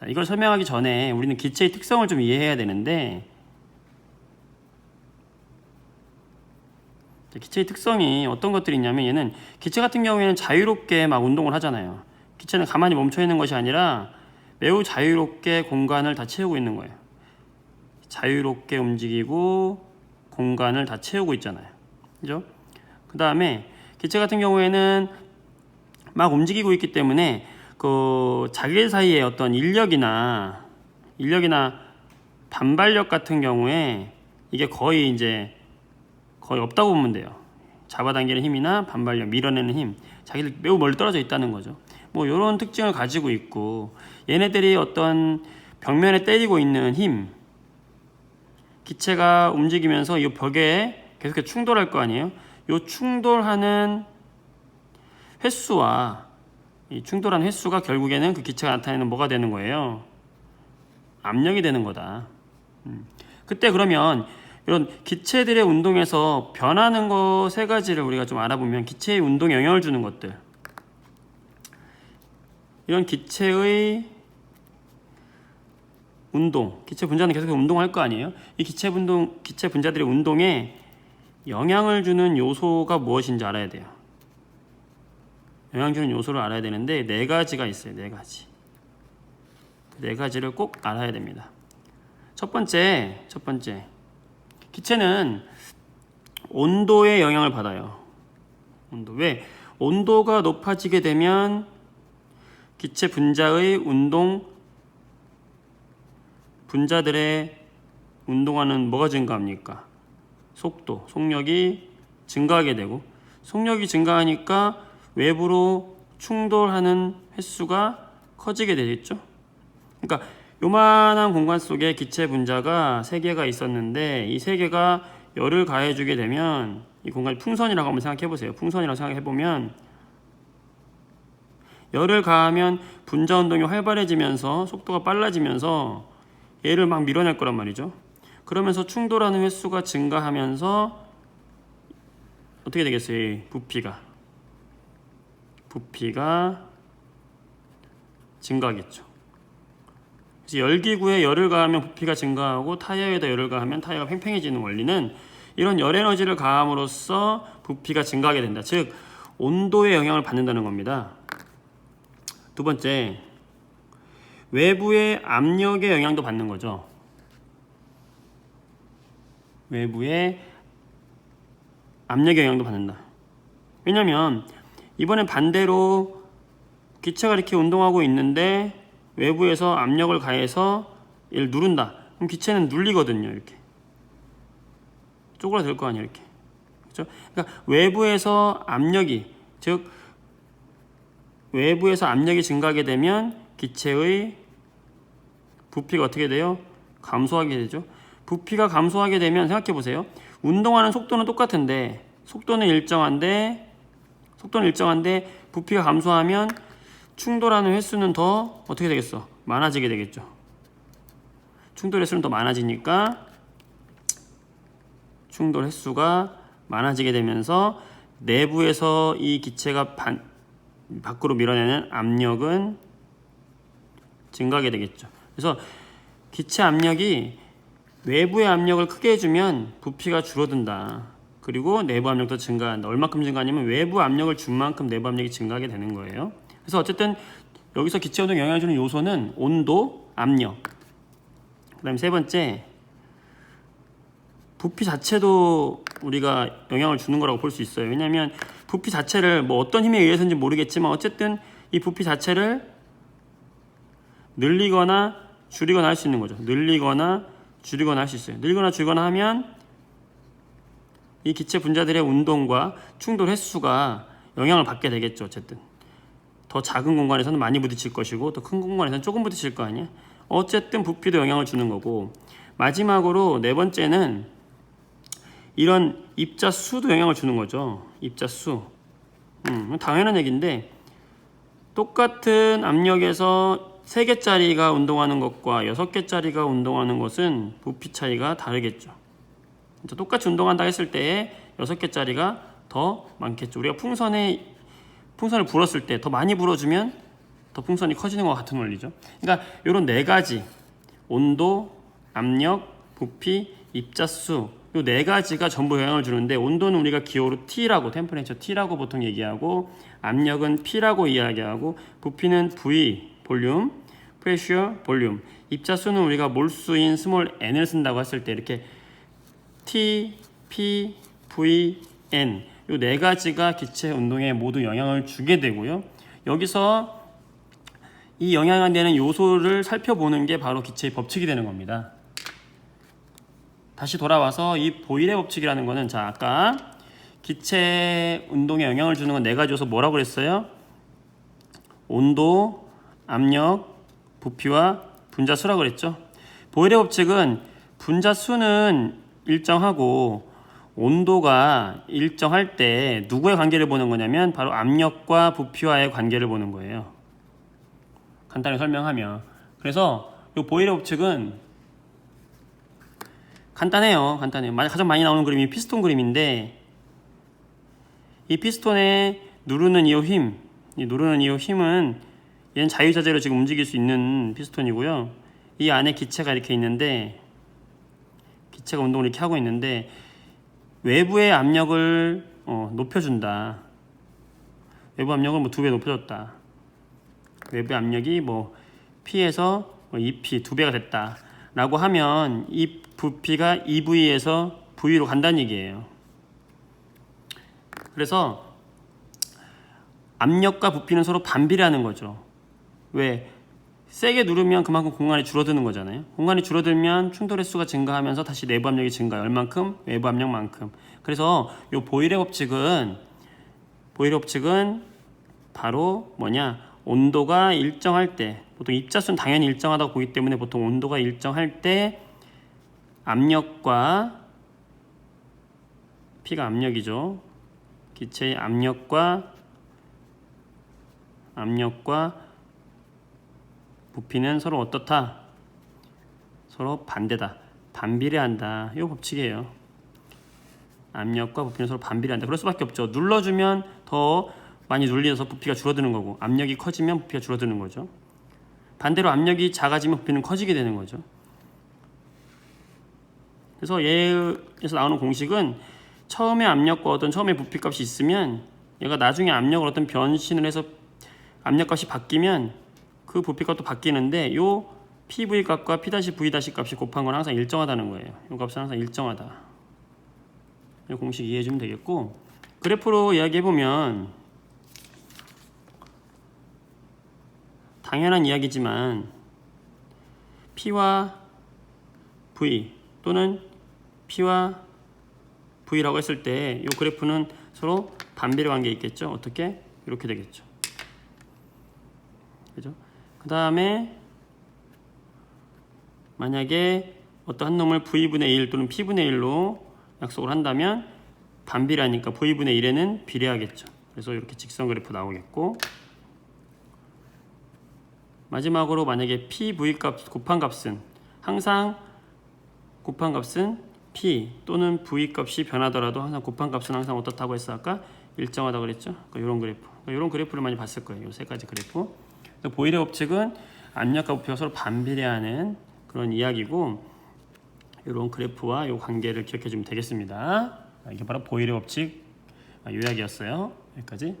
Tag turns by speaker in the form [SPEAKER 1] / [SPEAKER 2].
[SPEAKER 1] 자, 이걸 설명하기 전에 우리는 기체의 특성을 좀 이해해야 되는데 자, 기체의 특성이 어떤 것들이 있냐면 얘는 기체 같은 경우에는 자유롭게 막 운동을 하잖아요. 기체는 가만히 멈춰 있는 것이 아니라 매우 자유롭게 공간을 다 채우고 있는 거예요. 자유롭게 움직이고 공간을 다 채우고 있잖아요. 그죠? 그 다음에 기체 같은 경우에는 막 움직이고 있기 때문에 그 자기 사이에 어떤 인력이나 인력이나 반발력 같은 경우에 이게 거의 이제 거의 없다고 보면 돼요. 잡아당기는 힘이나 반발력, 밀어내는 힘, 자기들 매우 멀리 떨어져 있다는 거죠. 뭐 이런 특징을 가지고 있고 얘네들이 어떤 벽면에 때리고 있는 힘, 기체가 움직이면서 이 벽에 계속 해서 충돌할 거 아니에요. 이 충돌하는 횟수와 이 충돌한 횟수가 결국에는 그 기체가 나타내는 뭐가 되는 거예요? 압력이 되는 거다. 음. 그때 그러면 이런 기체들의 운동에서 변하는 거 세 가지를 우리가 좀 알아보면 기체의 운동에 영향을 주는 것들. 이런 기체의 운동, 기체 분자는 계속 운동할 거 아니에요? 이 기체 분동, 기체 분자들의 운동에 영향을 주는 요소가 무엇인지 알아야 돼요. 영향 주는 요소를 알아야 되는데 네 가지가 있어요. 네 가지. 그네 가지를 꼭 알아야 됩니다. 첫 번째, 첫 번째. 기체는 온도의 영향을 받아요. 온도. 왜? 온도가 높아지게 되면 기체 분자의 운동 분자들의 운동하는 뭐가 증가합니까? 속도, 속력이 증가하게 되고 속력이 증가하니까 외부로 충돌하는 횟수가 커지게 되겠죠. 그러니까 요만한 공간 속에 기체 분자가 세 개가 있었는데 이 세 개가 열을 가해주게 되면 이 공간이 풍선이라고 한번 생각해 보세요. 풍선이라고 생각해 보면 열을 가하면 분자 운동이 활발해지면서 속도가 빨라지면서 얘를 막 밀어낼 거란 말이죠. 그러면서 충돌하는 횟수가 증가하면서 어떻게 되겠어요? 이 부피가 부피가 증가하겠죠. 열기구에 열을 가하면 부피가 증가하고 타이어에다 열을 가하면 타이어가 팽팽해지는 원리는 이런 열 에너지를 가함으로써 부피가 증가하게 된다. 즉 온도에 영향을 받는다는 겁니다. 두 번째 외부의 압력의 영향도 받는 거죠. 외부의 압력의 영향도 받는다. 왜냐면 이번엔 반대로 기체가 이렇게 운동하고 있는데 외부에서 압력을 가해서 얘를 누른다. 그럼 기체는 눌리거든요. 이렇게 쪼그라들 거 아니에요. 이렇게 그렇죠? 그러니까 외부에서 압력이 즉 외부에서 압력이 증가하게 되면 기체의 부피가 어떻게 돼요? 감소하게 되죠. 부피가 감소하게 되면 생각해 보세요. 운동하는 속도는 똑같은데 속도는 일정한데 속도는 일정한데 부피가 감소하면 충돌하는 횟수는 더 어떻게 되겠어? 많아지게 되겠죠. 충돌 횟수는 더 많아지니까 충돌 횟수가 많아지게 되면서 내부에서 이 기체가 반, 밖으로 밀어내는 압력은 증가하게 되겠죠. 그래서 기체 압력이 외부의 압력을 크게 해주면 부피가 줄어든다. 그리고 내부 압력도 증가한다. 얼마큼 증가하냐면 외부 압력을 준 만큼 내부 압력이 증가하게 되는 거예요. 그래서 어쨌든 여기서 기체 운동 영향을 주는 요소는 온도, 압력. 그다음에 세 번째 부피 자체도 우리가 영향을 주는 거라고 볼 수 있어요. 왜냐하면 부피 자체를 뭐 어떤 힘에 의해서인지 모르겠지만 어쨌든 이 부피 자체를 늘리거나 줄이거나 할 수 있는 거죠. 늘리거나 줄이거나 할 수 있어요. 늘리거나 줄이거나 하면 이 기체 분자들의 운동과 충돌 횟수가 영향을 받게 되겠죠. 어쨌든 더 작은 공간에서는 많이 부딪힐 것이고 더 큰 공간에서는 조금 부딪힐 거 아니야. 어쨌든 부피도 영향을 주는 거고 마지막으로 네 번째는 이런 입자 수도 영향을 주는 거죠. 입자 수. 음, 당연한 얘기인데 똑같은 압력에서 3개짜리가 운동하는 것과 6개짜리가 운동하는 것은 부피 차이가 다르겠죠. 똑같이 운동한다 했을 때 6개짜리가 더 많겠죠. 우리가 풍선에 풍선을 불었을 때 더 많이 불어주면 더 풍선이 커지는 것 같은 원리죠. 그러니까 이런 네 가지 온도, 압력, 부피, 입자수 요네 가지가 전부 영향을 주는데 온도는 우리가 기호로 T라고 템퍼레이처 T라고 보통 얘기하고 압력은 P라고 이야기하고 부피는 V 볼륨, 프레셔 볼륨, 입자수는 우리가 몰수인 스몰 n을 쓴다고 했을 때 이렇게 T, P, V, N 요네 가지가 기체 운동에 모두 영향을 주게 되고요. 여기서 이 영향을 내는 요소를 살펴보는 게 바로 기체의 법칙이 되는 겁니다. 다시 돌아와서 이 보일의 법칙이라는 거는 자 아까 기체 운동에 영향을 주는 건 네 가지 요소 뭐라고 그랬어요? 온도, 압력, 부피와 분자 수라고 그랬죠. 보일의 법칙은 분자 수는 일정하고 온도가 일정할 때 누구의 관계를 보는 거냐면 바로 압력과 부피와의 관계를 보는 거예요. 간단히 설명하면 그래서 이 보일의 법칙은 간단해요. 간단해요. 마- 가장 많이 나오는 그림이 피스톤 그림인데 이 피스톤에 누르는 이 힘, 이 누르는 이 힘은 얘는 자유자재로 지금 움직일 수 있는 피스톤이고요. 이 안에 기체가 이렇게 있는데 기체가 운동을 이렇게 하고 있는데 외부의 압력을 어, 높여준다. 외부 압력을 뭐 두 배 높여줬다. 외부 압력이 뭐 P에서 뭐 2P 두 배가 됐다 라고 하면 이 부피가 EV에서 V로 간다는 얘기예요. 그래서 압력과 부피는 서로 반비례하는 거죠. 왜? 세게 누르면 그만큼 공간이 줄어드는 거잖아요. 공간이 줄어들면 충돌 횟수가 증가하면서 다시 내부 압력이 증가해요. 얼만큼? 외부 압력만큼. 그래서 이 보일의 법칙은 보일의 법칙은 바로 뭐냐? 온도가 일정할 때 보통 입자수는 당연히 일정하다고 보기 때문에 보통 온도가 일정할 때 압력과 P가 압력이죠. 기체의 압력과 압력과 부피는 서로 어떻다? 서로 반대다. 반비례한다. 이 법칙이에요. 압력과 부피는 서로 반비례한다. 그럴 수밖에 없죠. 눌러주면 더 많이 눌려서 부피가 줄어드는 거고 압력이 커지면 부피가 줄어드는 거죠. 반대로 압력이 작아지면 부피는 커지게 되는 거죠. 그래서 얘에서 나오는 공식은 처음에 압력과 어떤 처음에 부피값이 있으면 얘가 나중에 압력을 어떤 변신을 해서 압력값이 바뀌면 그 부피값도 바뀌는데 요 PV 값과 P-V 값이 곱한 건 항상 일정하다는 거예요. 이 값은 항상 일정하다. 이 공식 이해해 주면 되겠고 그래프로 이야기해 보면 당연한 이야기지만 P와 V 또는 P와 V라고 했을 때 이 그래프는 서로 반비례 관계 있겠죠. 어떻게? 이렇게 되겠죠. 그죠? 그 다음에 만약에 어떤 한 놈을 V분의 1 또는 P분의 1로 약속을 한다면 반비례하니까 V분의 1에는 비례하겠죠. 그래서 이렇게 직선 그래프 나오겠고 마지막으로 만약에 PV 값 곱한 값은 항상 곱한 값은 P 또는 V 값이 변하더라도 항상 곱한 값은 항상 어떻다고 했어 아까 일정하다고 그랬죠. 그러니까 이런 그래프, 그러니까 이런 그래프를 많이 봤을 거예요. 이 세 가지 그래프. 보일의 법칙은 압력과 부피가 서로 반비례하는 그런 이야기고 이런 그래프와 이 관계를 기억해 주면 되겠습니다. 이게 바로 보일의 법칙 요약이었어요. 여기까지.